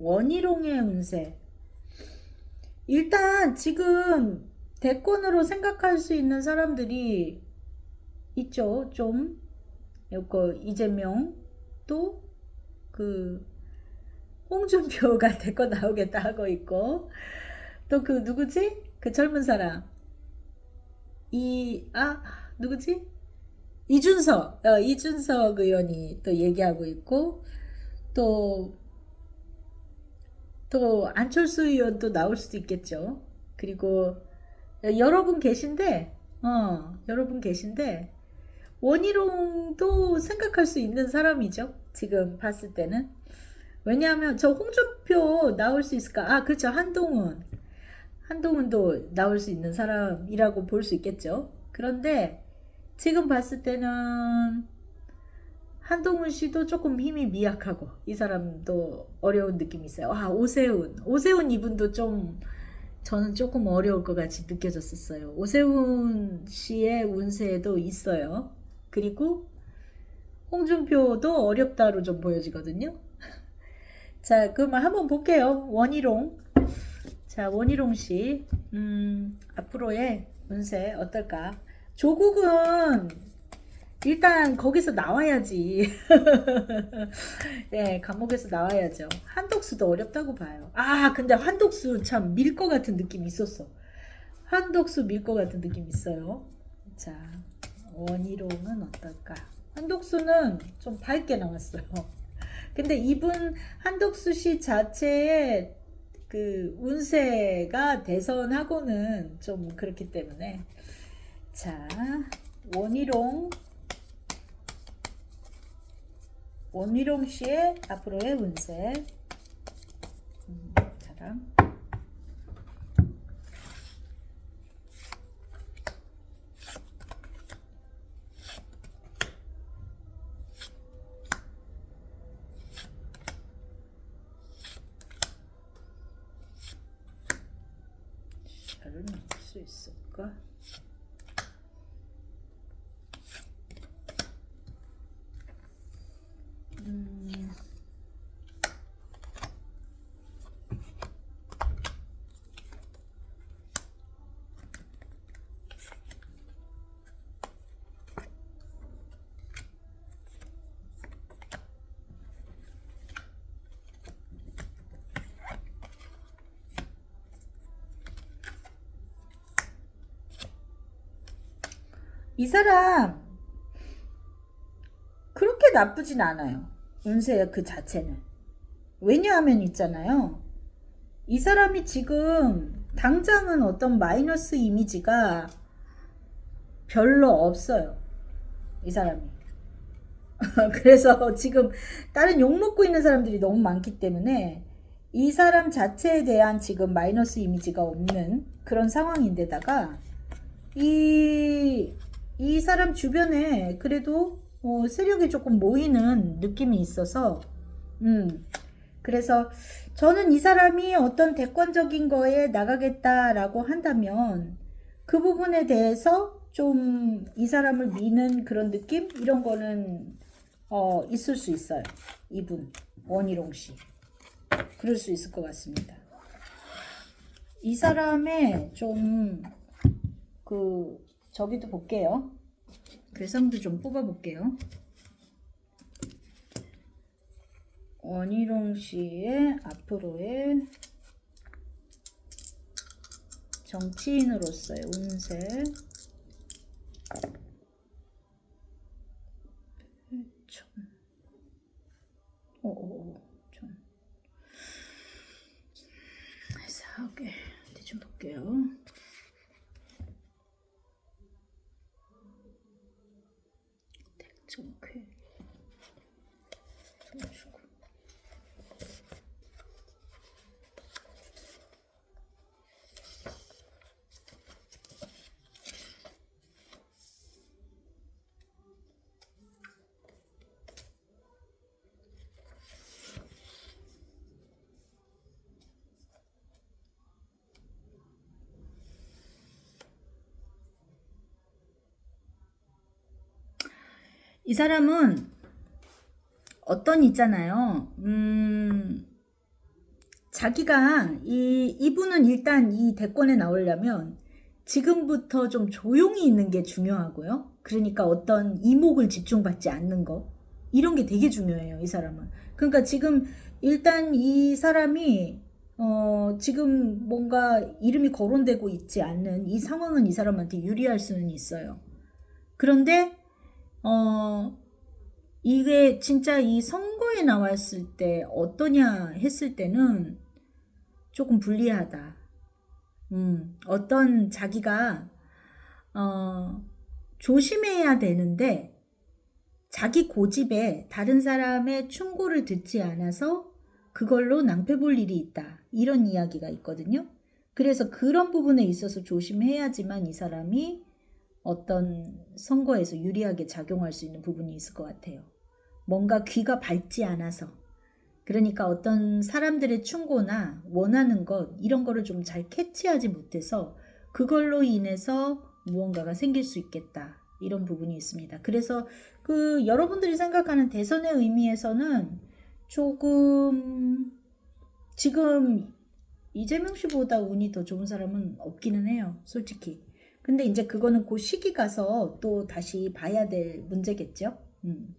원희룡의 운세. 일단 지금 대권으로 생각할 수 있는 사람들이 있죠. 좀. 요거 이재명 또 그 홍준표가 대권 나오겠다 하고 있고 또 그 누구지? 그 젊은 사람. 이, 아, 누구지? 이준석, 어, 이준석 의원이 또 얘기하고 있고, 또, 또 안철수 의원도 나올 수도 있겠죠. 그리고 여러분 계신데, 어, 여러분 계신데, 원희룡도 생각할 수 있는 사람이죠. 지금 봤을 때는. 왜냐하면 저 홍준표 나올 수 있을까? 아, 그렇죠. 한동훈. 한동훈도 나올 수 있는 사람이라고 볼 수 있겠죠. 그런데 지금 봤을 때는 한동훈 씨도 조금 힘이 미약하고 이 사람도 어려운 느낌이 있어요. 아, 오세훈. 오세훈 이분도 좀 저는 조금 어려울 것 같이 느껴졌었어요. 오세훈 씨의 운세도 있어요. 그리고 홍준표도 어렵다로 좀 보여지거든요. 자, 그러면 한번 볼게요. 원희룡. 자, 원희룡 씨. 음, 앞으로의 운세 어떨까? 조국은 일단 거기서 나와야지. 네, 감옥에서 나와야죠. 한독수도 어렵다고 봐요. 아, 근데 한독수 참 밀 것 같은 느낌이 있었어. 한독수 밀 것 같은 느낌 있어요. 자, 원희룡은 어떨까? 한독수는 좀 밝게 나왔어요. 근데 이분 한독수 씨 자체의 그 운세가 대선하고는 좀 그렇기 때문에 자 원희룡 원희룡 씨의 앞으로의 운세 음, 자랑 잘 넣을 수 있을까? 음, 이 사람 그렇게 나쁘진 않아요. 운세 그 자체는. 왜냐하면 있잖아요. 이 사람이 지금 당장은 어떤 마이너스 이미지가 별로 없어요. 이 사람이. 그래서 지금 다른 욕 먹고 있는 사람들이 너무 많기 때문에 이 사람 자체에 대한 지금 마이너스 이미지가 없는 그런 상황인데다가 이, 이 사람 주변에 그래도 어, 세력이 조금 모이는 느낌이 있어서, 음, 그래서 저는 이 사람이 어떤 대권적인 거에 나가겠다라고 한다면 그 부분에 대해서 좀 이 사람을 미는 그런 느낌? 이런 거는 어, 있을 수 있어요. 이분, 원희룡 씨. 그럴 수 있을 것 같습니다. 이 사람의 좀, 그, 저기도 볼게요. 괴성도 좀 뽑아볼게요. 원희룡 씨의 앞으로의 정치인으로서의 운세. 참. 오오오, 좀. 사하게 어디 좀 볼게요. 정쾌. 정주고. 이 사람은 어떤 있잖아요. 음, 자기가 이 이분은 일단 이 대권에 나오려면 지금부터 좀 조용히 있는 게 중요하고요. 그러니까 어떤 이목을 집중받지 않는 거 이런 게 되게 중요해요. 이 사람은. 그러니까 지금 일단 이 사람이 어 지금 뭔가 이름이 거론되고 있지 않는 이 상황은 이 사람한테 유리할 수는 있어요. 그런데 어 이게 진짜 이 선거에 나왔을 때 어떠냐 했을 때는 조금 불리하다. 음, 어떤 자기가 어, 조심해야 되는데 자기 고집에 다른 사람의 충고를 듣지 않아서 그걸로 낭패 볼 일이 있다. 이런 이야기가 있거든요. 그래서 그런 부분에 있어서 조심해야지만 이 사람이 어떤 선거에서 유리하게 작용할 수 있는 부분이 있을 것 같아요. 뭔가 귀가 밝지 않아서. 그러니까 어떤 사람들의 충고나 원하는 것, 이런 거를 좀 잘 캐치하지 못해서 그걸로 인해서 무언가가 생길 수 있겠다. 이런 부분이 있습니다. 그래서 그 여러분들이 생각하는 대선의 의미에서는 조금 지금 이재명 씨보다 운이 더 좋은 사람은 없기는 해요. 솔직히. 근데 이제 그거는 그 시기 가서 또 다시 봐야 될 문제겠죠. 음.